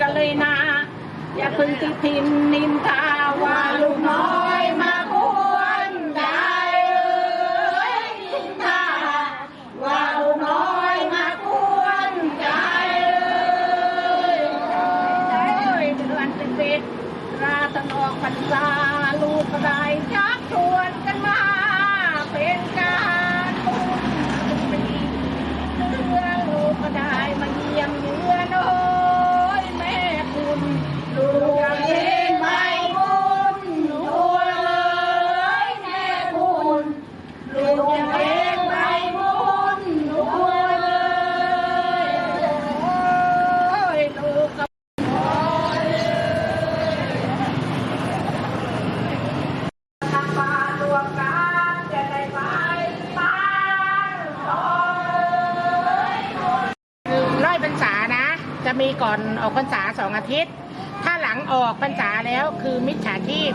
กันเลยนะ อย่าเพึ่งติพินนินทาว่าลูกน้อยมาควรได้เลยนินทาว่าลูกน้อยมาควรใจเอ้ยเอ้ยเดือนเป็นเบ็ดราตนออกพรรษาลู จะมีก่อนออกพรรษาสองอาทิตย์ ถ้าหลังออกพรรษาแล้วคือมิจฉาชีพ